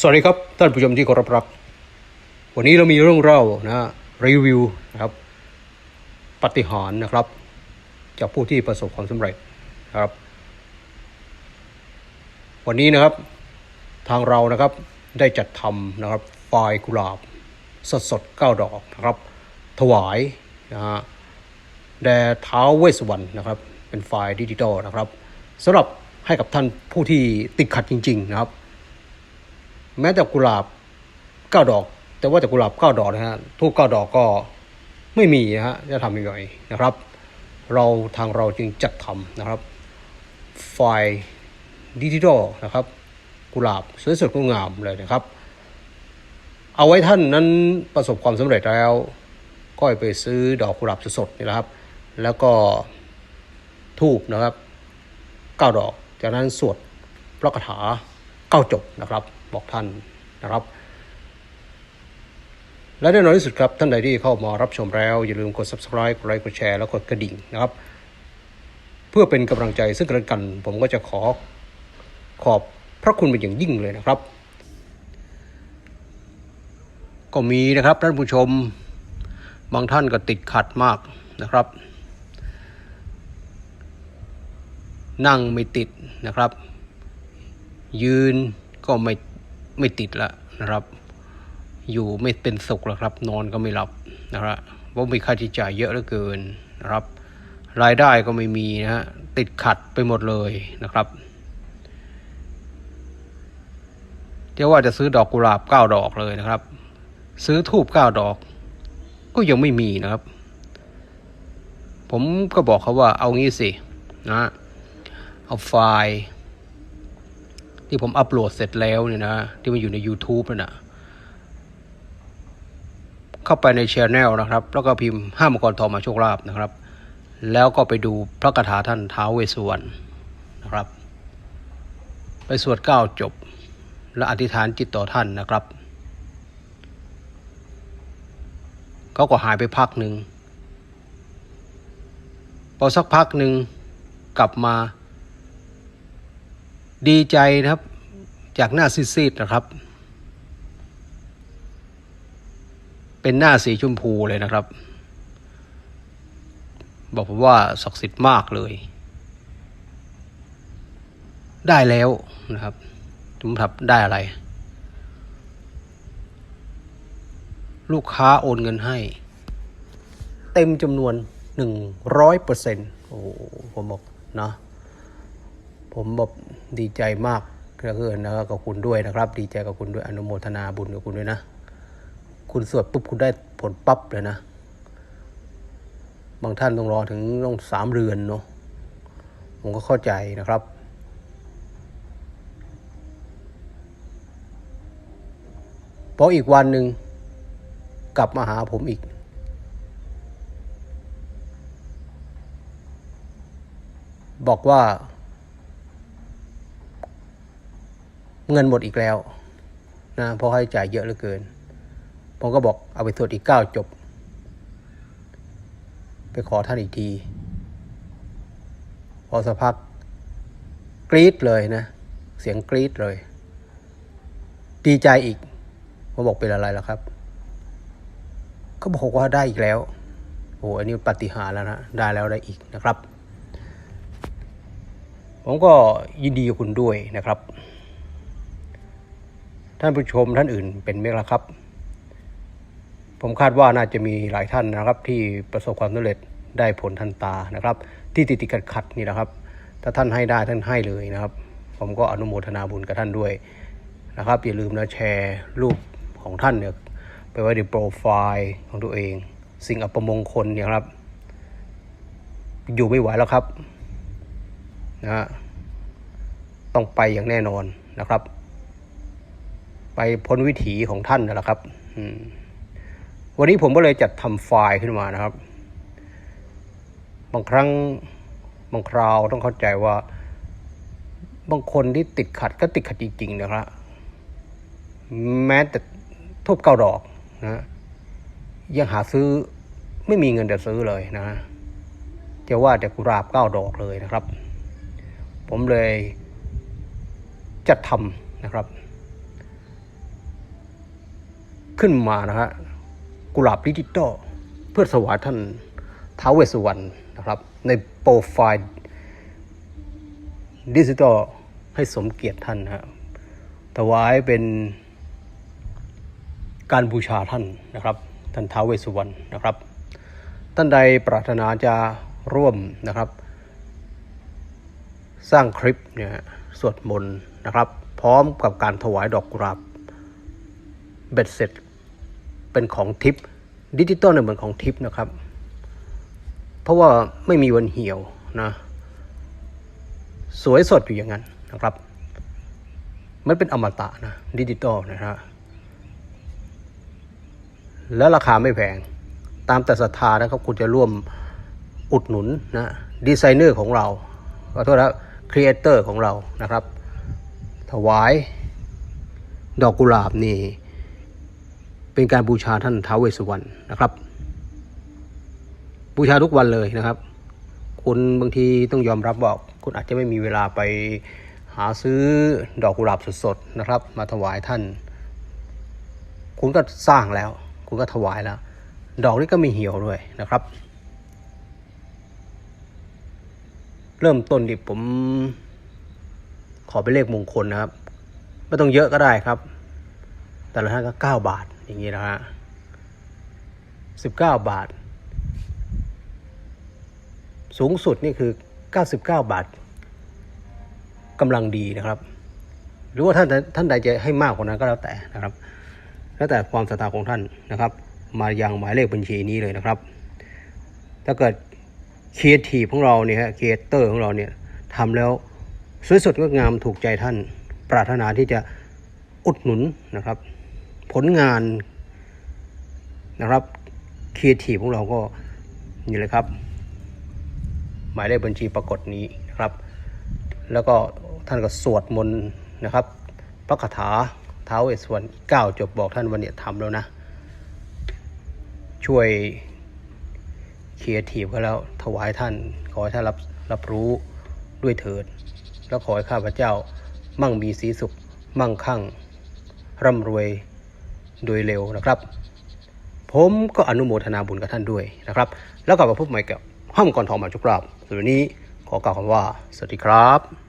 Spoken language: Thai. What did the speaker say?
สวัสดีครับ ท่านผู้ชมที่เคารพรัก วันนี้เรามีเรื่องเล่านะรีวิวนะครับปฏิหารนะครับ จากผู้ที่ประสบความสำเร็จนะครับ วันนี้นะครับทางเรานะครับได้จัดทำนะครับไฟล์กุหลาบสดสดๆเก้าดอกนะครับ ถวายนะฮะแด่ท้าวเวสสวรรณนะครับ เป็นไฟล์ดิจิตอลนะครับสำหรับให้กับท่านผู้ที่ติดขัดจริง ๆ นะครับ แม้แต่กุหลาบเก้าดอก แต่ว่าแต่กุหลาบเก้าดอกนะฮะทูบเก้าดอกก็ไม่มีนะฮะจะทำยังไงนะครับ เราทางเราจึงจัดทำนะครับไฟล์ดิจิทัลนะครับ กุหลาบสวยสดงดงามเลยนะครับ เอาไว้ท่านนั้นประสบความสำเร็จแล้วก็ไปซื้อดอกกุหลาบสดๆนี่นะครับ แล้วก็ทูบนะครับเก้าดอก จากนั้นสวดพระคาถาเก้าจบนะครับ บอกท่านนะครับ และแน่นอนที่สุดครับ ท่านใดที่เข้ามารับชมแล้ว อย่าลืมกด subscribe กดไลค์กดแชร์แล้วกดกระดิ่งนะครับ เพื่อเป็นกำลังใจซึ่งกันและกัน ผมก็จะขอขอบพระคุณเป็นอย่างยิ่งเลยนะครับ ก็มีนะครับท่านผู้ชมบางท่านก็ติดขัดมากนะครับ นั่งไม่ติดนะครับ ยืนก็ไม่ ไม่ติดละนะครับ อยู่ไม่เป็นสุขแล้วครับ นอนก็ไม่หลับนะครับเพราะมีค่าใช้จ่ายเยอะเหลือเกินนะครับ รายได้ก็ไม่มีนะฮะติดขัดไปหมดเลยนะครับเรียกว่าจะซื้อดอกกุหลาบเก้าดอกเลยนะครับ ซื้อทูบเก้าดอก ก็ยังไม่มีนะครับ ผมก็บอกเขาว่าเอางี้สินะเอาไฟล์ ที่ผมอัปโหลดเสร็จแล้วเนี่ยนะ ที่มันอยู่ใน YouTube นั่นนะเข้าไปในช anel นะครับ แล้วก็พิมพ์ห้ามงกรทองมาโชคลาภนะครับ แล้วก็ไปดูพระคาถาท่านท้าวเวสสุวรรณนะครับ ไปสวดเก้าจบ และอธิษฐานจิตต่อท่านนะครับเขาก็หายไปพักหนึ่งพอสักพักหนึ่งกลับมา ดีใจครับ จากหน้าซีดๆนะครับ เป็นหน้าสีชมพูเลยนะครับ บอกผมว่าศักดิ์สิทธิ์มากเลย ได้แล้วนะครับผมทับได้อะไร ลูกค้าโอนเงินให้ เต็มจำนวนหนึ่งร้อยเปอร์เซ็นต์โอ้โหผมบอกนะ ผมแบบดีใจมากเหลือเกินนะครับกับคุณด้วยนะครับ ดีใจกับคุณด้วยอนุโมทนาบุญกับคุณด้วยนะ คุณสวดปุ๊บคุณได้ผลปั๊บเลยนะ บางท่านต้องรอถึงต้องสามเรือนเนาะผมก็เข้าใจนะครับพออีกวันหนึ่งกลับมาหาผมอีก บอกว่า เงินหมดอีกแล้วนะเพราะค่าใช้จ่ายเยอะเหลือเกิน ผมก็บอกเอาไปสวดอีกเก้าจบ ไปขอท่านอีกที พอสักพักกรี๊ดเลยนะ เสียงกรี๊ดเลย ดีใจอีกผมบอกเป็นอะไรล่ะครับเขาบอกว่าได้อีกแล้วโอ้อันนี้ปาฏิหาริย์แล้วนะ ได้แล้วได้อีกนะครับ ผมก็ยินดีกับคุณด้วยนะครับ ท่านผู้ชมท่านอื่นเป็นไหมล่ะครับ ผมคาดว่าน่าจะมีหลายท่านนะครับ ที่ประสบความสำเร็จได้ผลทันตานะครับ ที่ติดติดขัดขัดนี่นะครับ ถ้าท่านให้ได้ท่านให้เลยนะครับ ผมก็อนุโมทนาบุญกับท่านด้วยนะครับอย่าลืมนะแชร์รูปของท่านเนี่ยไปไว้ในโปรไฟล์ของตัวเอง สิ่งอัปมงคลเนี่ยครับ อยู่ไม่ไหวแล้วครับนะฮะต้องไปอย่างแน่นอนนะครับ ไปพ้นวิถีของท่านนั่นแหละครับวันนี้ผมก็เลยจัดทำไฟล์ขึ้นมานะครับ บางครั้งบางคราวต้องเข้าใจว่า บางคนที่ติดขัดก็ติดขัดจริงๆนะครับ แม้แต่ทูบเก้าดอกนะยังหาซื้อไม่มีเงินจะซื้อเลยนะจะว่าแต่กุหลาบเก้าดอกเลยนะครับ ผมเลยจัดทำนะครับ ขึ้นมานะฮะกุหลาบดิจิตอลเพื่อถวายท่านท้าวเวสสุวรรณนะครับในโปรไฟล์ดิจิตอลให้สมเกียรติท่านนะฮะถวายเป็นการบูชาท่านนะครับ ท่านท้าวเวสสุวรรณนะครับ ท่านใดปรารถนาจะร่วมนะครับ สร้างคลิปเนี่ยสวดมนต์นะครับ พร้อมกับการถวายดอกกุหลาบเบ็ดเสร็จ เป็นของทิปดิจิตอลเนี่ยเหมือนของทิปนะครับ เพราะว่าไม่มีวันเหี่ยวนะสวยสดอยู่อย่างนั้นนะครับ มันเป็นอมตะนะดิจิตอลนะฮะแล้วราคาไม่แพง ตามแต่ศรัทธานะครับ คุณจะร่วมอุดหนุนนะดีไซเนอร์ของเราขอโทษนะครีเอเตอร์ของเรานะครับ ถวาย ดอกกุหลาบนี่ เป็นการบูชาท่านท้าวเวสสุวรรณนะครับ บูชาทุกวันเลยนะครับ คุณบางทีต้องยอมรับว่าคุณอาจจะไม่มีเวลาไปหาซื้อดอกกุหลาบสดๆนะครับ มาถวายท่าน คุณก็สร้างแล้ว คุณก็ถวายแล้ว ดอกนี้ก็มีเหี่ยวด้วยนะครับ เริ่มต้นดิผมขอเป็นเลขมงคลนะครับ ไม่ต้องเยอะก็ได้ครับ แต่ละท่านก็เก้าบาทอย่างนี้นะฮะสิบเก้าบาท สูงสุดนี่คือ 99 บาทกำลังดีนะครับ หรือว่าท่านท่านใดจะให้มากกว่านั้นก็แล้วแต่นะครับ แล้วแต่ความศรัทธาของท่านนะครับ มาอยังหมายเลขบัญชีนี้เลยนะครับ ถ้าเกิดครีเอทีฟของเราเนี่ยฮะครีเอเตอร์ของเราเนี่ยทำแล้วสวยสดงดงามถูกใจท่าน ปรารถนาที่จะอุดหนุนนะครับ ผลงานนะครับครีเอทีฟของเราก็นี่เลยครับ หมายเลขบัญชีปรากฏนี้นะครับ แล้วก็ท่านก็สวดมนต์นะครับ พระคาถาท้าวเวสวรรณเก้าจบบอกท่านวันเนี้ยทำแล้วนะ ช่วยเคียร์ทีฟก็แล้วถวายท่าน ขอให้ท่านรับรับรู้ด้วยเถิด แล้วขอให้ข้าพเจ้า มั่งมีสีสุข มั่งคั่ง ร่ำรวย โดยเร็วนะครับ ผมก็อนุโมทนาบุญกับท่านด้วยนะครับ แล้วกลับมาพบใหม่กับห้องก่อนทองมาทุกรอบส่วนวันนี้ขอกล่าวคำว่า สวัสดีครับ